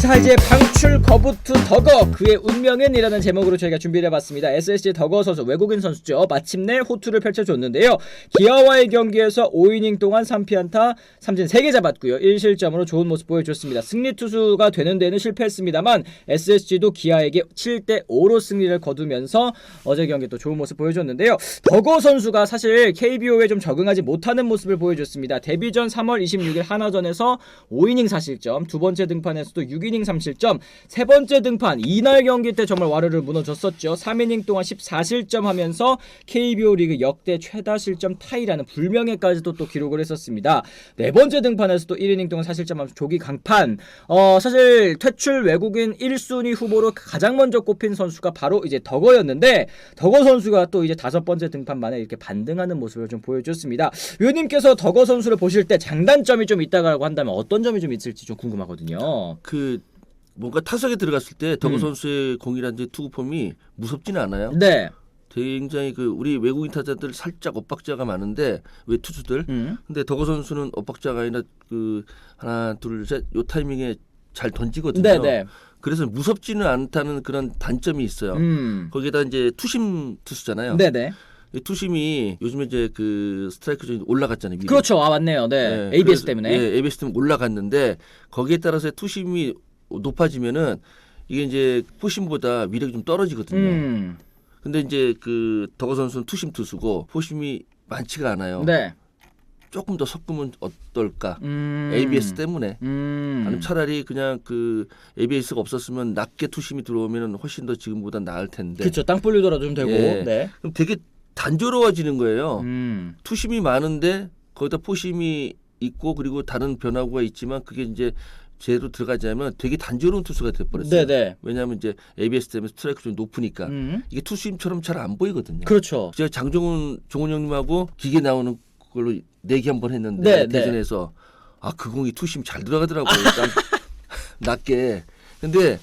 자 이제 방출 거부투 덕어 그의 운명은이라는 제목으로 저희가 준비를 해봤습니다. SSG 덕어 선수 외국인 선수죠. 마침내 호투를 펼쳐줬는데요. 기아와의 경기에서 5이닝 동안 3피안타 3진 3개 잡았고요. 1실점으로 좋은 모습 보여줬습니다. 승리 투수가 되는 데는 실패했습니다만 SSG도 기아에게 7대 5로 승리를 거두면서 어제 경기 또 좋은 모습 보여줬는데요. 덕어 선수가 사실 KBO에 좀 적응하지 못하는 모습을 보여줬습니다. 데뷔 전 3월 26일 하나전에서 5이닝 4실점, 두 번째 등판에서도 6이닝 3실점, 세 번째 등판 이날 경기 때 정말 와르르 무너졌었죠. 3이닝 동안 14실점 하면서 KBO 리그 역대 최다 실점 타이라는 불명예까지도 또 기록을 했었습니다. 네 번째 등판에서도 1이닝 동안 4실점하면서 조기 강판. 어 사실 퇴출 외국인 1순위 후보로 가장 먼저 꼽힌 선수가 바로 이제 덕어였는데 덕어 선수가 또 이제 다섯 번째 등판 만에 이렇게 반등하는 모습을 좀 보여줬습니다. 위원님께서 덕어 선수를 보실 때 장단점이 좀 있다고 한다면 어떤 점이 좀 있을지 좀 궁금하거든요. 그 뭔가 타석에 들어갔을 때 덕우 음. 선수의 공이라든지 투구폼이 무섭지는 않아요. 네. 굉장히 그 우리 외국인 타자들 살짝 엇박자가 많은데 외 투수들. 음. 근데 덕우 선수는 엇박자가 아니라 그 하나 둘셋요 타이밍에 잘 던지거든요. 네네. 그래서 무섭지는 않다는 그런 단점이 있어요. 음. 거기에다 이제 투심 투수잖아요. 네네. 이 투심이 요즘에 이제 그 스트라이크 존이 올라갔잖아요. 위로. 그렇죠. 아 맞네요. 네. 네, ABS 그래서- 때문에. 예, ABS 때문에 올라갔는데 거기에 따라서 투심이 높아지면은 이게 이제 포심보다 위력이 좀 떨어지거든요. 음. 근데 이제 그 덕어 선수는 투심 투수고 포심이 많지가 않아요. 네. 조금 더 섞으면 어떨까? 음. ABS 때문에. 음. 아니면 차라리 그냥 그 ABS가 없었으면 낮게 투심이 들어오면 훨씬 더 지금보다 나을 텐데. 그렇죠. 땅 불리더라도 좀 되고. 예. 네. 그럼 되게 단조로워지는 거예요. 음. 투심이 많은데 거기다 포심이 있고 그리고 다른 변화구가 있지만 그게 이제 제대로 들어가지 않으면 되게 단조로운 투수가 돼버렸어요. 네네. 왜냐하면 이제 ABS 때문에 스트라이크 좀 높으니까 음. 이게 투심처럼 잘 안 보이거든요. 그렇죠. 제가 장종훈 종훈 형님하고 기계 나오는 걸로 내기 한번 했는데 네, 네. 대전에서 아 그 공이 투심 잘 들어가더라고요. 일단 낮게. 근데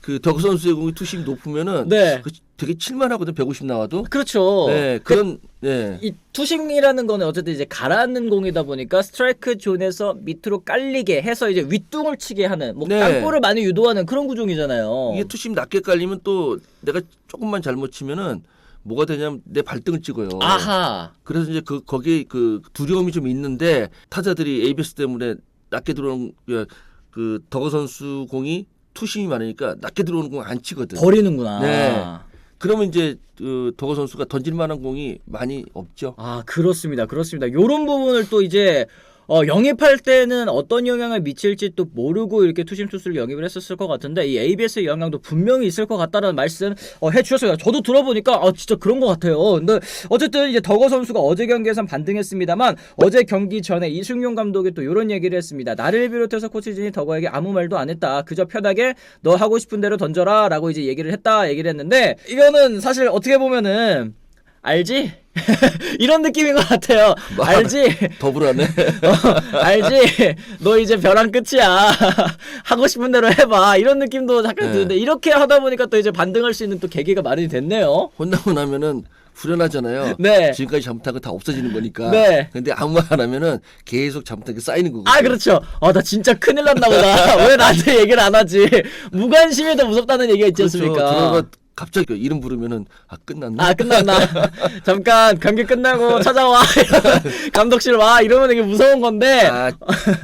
그 덕 선수의 공이 투심 높으면은 네. 그 되게 칠만하거든 150 나와도. 그렇죠. 네 그런 네. 이 투심이라는 거는 어쨌든 이제 가라앉는 공이다 보니까 스트라이크 존에서 밑으로 깔리게 해서 이제 윗둥을 치게 하는 뭐 네. 땅볼을 많이 유도하는 그런 구종이잖아요. 이게 투심 낮게 깔리면 또 내가 조금만 잘못 치면은 뭐가 되냐면 내 발등을 찍어요. 아하. 그래서 이제 그 거기에 그 두려움이 좀 있는데 타자들이 ABS 때문에 낮게 들어오는 그- 그 덕어 선수 공이 투심이 많으니까 낮게 들어오는 공 안 치거든. 버리는구나. 네. 그러면 이제 그 덕어 선수가 던질 만한 공이 많이 없죠. 아 그렇습니다 그렇습니다 요런 부분을 또 이제 어, 영입할 때는 어떤 영향을 미칠지 또 모르고 이렇게 투심 투수를 영입을 했었을 것 같은데 이 ABS의 영향도 분명히 있을 것 같다는 말씀 어, 해주셨어요. 저도 들어보니까 아 진짜 그런 것 같아요. 근데 어쨌든 이제 덕어 선수가 어제 경기에선 반등했습니다만 어제 경기 전에 이승용 감독이 또 이런 얘기를 했습니다. 나를 비롯해서 코치진이 덕어에게 아무 말도 안 했다. 그저 편하게 너 하고 싶은 대로 던져라라고 이제 얘기를 했다 얘기를 했는데 이거는 사실 어떻게 보면은 알지? 이런 느낌인 것 같아요. 말- 알지? 더불어네. 어, 알지? 너 이제 벼랑 끝이야. 하고 싶은 대로 해봐. 이런 느낌도 잠깐 네. 드는데 이렇게 하다 보니까 또 이제 반등할 수 있는 또 계기가 마련이 됐네요. 혼나고 나면은 후련하잖아요. 네. 지금까지 잘못한 거 다 없어지는 거니까. 네. 근데 아무 말 안 하면은 계속 잘못한 게 쌓이는 거거든요. 아 그렇죠. 아 나 진짜 큰일 났나 보다. 왜 나한테 얘기를 안 하지? 무관심이 더 무섭다는 얘기가 있지 그렇죠. 않습니까? 갑자기 그 이름 부르면은 아 끝났나? 아 끝났나? 잠깐 경기 끝나고 찾아와. 감독실 와 이러면 되게 무서운 건데. 아,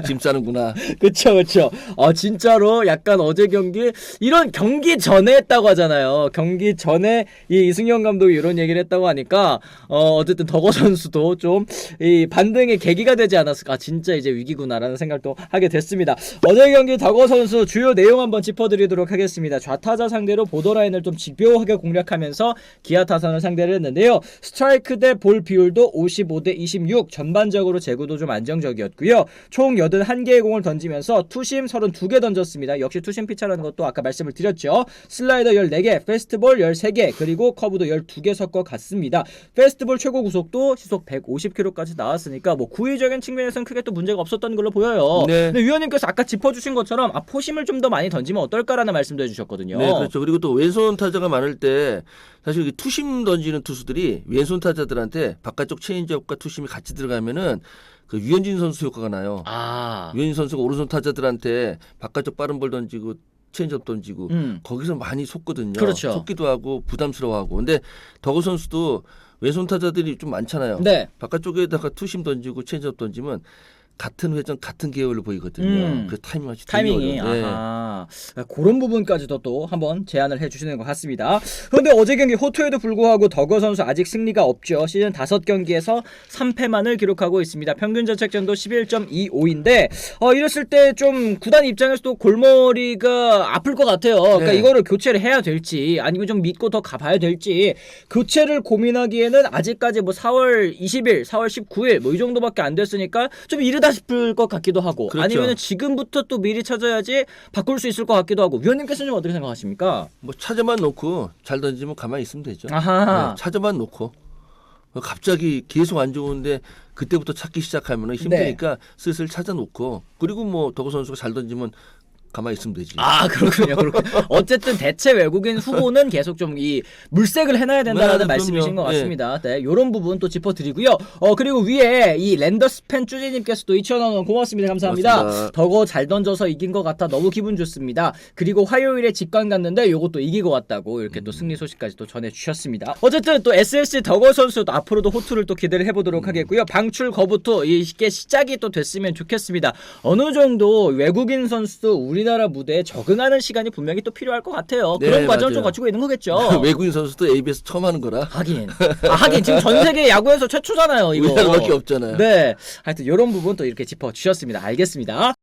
짐 싸는구나. 그쵸 그쵸 아 진짜로 약간 어제 경기 이런 경기 전에 했다고 하잖아요 경기 전에 이 이승현 감독이 이런 얘기를 했다고 하니까 어 어쨌든 덕어 선수도 좀 이 반등의 계기가 되지 않았을까 아, 진짜 이제 위기구나라는 생각도 하게 됐습니다 어제 경기 덕어 선수 주요 내용 한번 짚어드리도록 하겠습니다 좌타자 상대로 보더라인을 좀 집요하게 공략하면서 기아 타선을 상대를 했는데요 스트라이크 대 볼 비율도 55대 26 전반적으로 제구도 좀 안정적이었고요 총 81개의 공을 던지면서 투심 32개 던졌습니다. 역시 투심 피차라는 것도 아까 말씀을 드렸죠. 슬라이더 14개, 페스트볼 13개, 그리고 커브도 12개 섞어 갔습니다. 페스트볼 최고 구속도 시속 150km까지 나왔으니까 뭐 구위적인 측면에서는 크게 또 문제가 없었던 걸로 보여요. 네. 근데 위원님께서 아까 짚어주신 것처럼 아, 포심을 좀 더 많이 던지면 어떨까라는 말씀도 해주셨거든요. 네, 그렇죠. 그리고 또 왼손 타자가 많을 때 사실 이 투심 던지는 투수들이 왼손 타자들한테 바깥쪽 체인지업과 투심이 같이 들어가면은 그 유현진 선수 효과가 나요. 아. 유현진 선수가 오른손 타자들한테 바깥쪽 빠른 볼 던지고 체인지업 던지고 음. 거기서 많이 속거든요. 그렇죠. 속기도 하고 부담스러워하고. 근데 더거 선수도 왼손 타자들이 좀 많잖아요. 네. 바깥쪽에다가 투심 던지고 체인지업 던지면 같은 회전 같은 계열로 보이거든요. 음. 그 타이밍 되게 타이밍이. 네. 아하 그런 부분까지도 또 한번 제안을 해주시는 것 같습니다. 그런데 어제 경기 호투에도 불구하고 더거 선수 아직 승리가 없죠. 시즌 5경기에서 3패만을 기록하고 있습니다. 평균 자책점도 11.25인데 어, 이랬을 때 좀 구단 입장에서도 골머리가 아플 것 같아요. 그러니까 네. 이거를 교체를 해야 될지 아니면 좀 믿고 더 가봐야 될지 교체를 고민하기에는 아직까지 뭐 4월 20일, 4월 19일 뭐 이 정도밖에 안 됐으니까 좀 이르다 싶을 것 같기도 하고 그렇죠. 아니면 지금부터 또 미리 찾아야지 바꿀 수 있을 것 같기도 하고 위원님께서는 좀 어떻게 생각하십니까? 뭐 차저만 놓고 잘 던지면 가만히 있으면 되죠. 네, 차저만 놓고 갑자기 계속 안 좋은데 그때부터 찾기 시작하면 네. 힘드니까 슬슬 찾아놓고 그리고 뭐 더거 선수가 잘 던지면 가만히 있으면 되지. 아 그렇군요 그렇군요. 어쨌든 대체 외국인 후보는 계속 좀 이 물색을 해놔야 된다는 네, 말씀이신. 것 예. 같습니다. 네 요런 부분 또 짚어드리고요. 어 그리고 위에 이 랜더스팬 쭈지님께서도 2,000원 고맙습니다. 감사합니다. 고맙습니다. 더거 잘 던져서 이긴 것 같아 너무 기분 좋습니다. 그리고 화요일에 직관 갔는데 요것도 이기고 왔다고 이렇게 또 승리 소식까지 또 전해 주셨습니다. 어쨌든 또 SSC 더거 선수도 앞으로도 호투를 또 기대를 해보도록 하겠고요. 방출 거부터 이게 시작이 또 됐으면 좋겠습니다. 어느 정도 외국인 선수도 우리나라 무대에 적응하는 시간이 분명히 또 필요할 것 같아요. 네, 그런 과정을 좀 맞아요. 거치고 있는 거겠죠. 외국인 선수도 ABS 처음 하는 거라. 하긴. 아, 하긴. 지금 전 세계 야구에서 최초잖아요 이거. 우리나라밖에 없잖아요. 네. 하여튼 이런 부분 또 이렇게 짚어 주셨습니다. 알겠습니다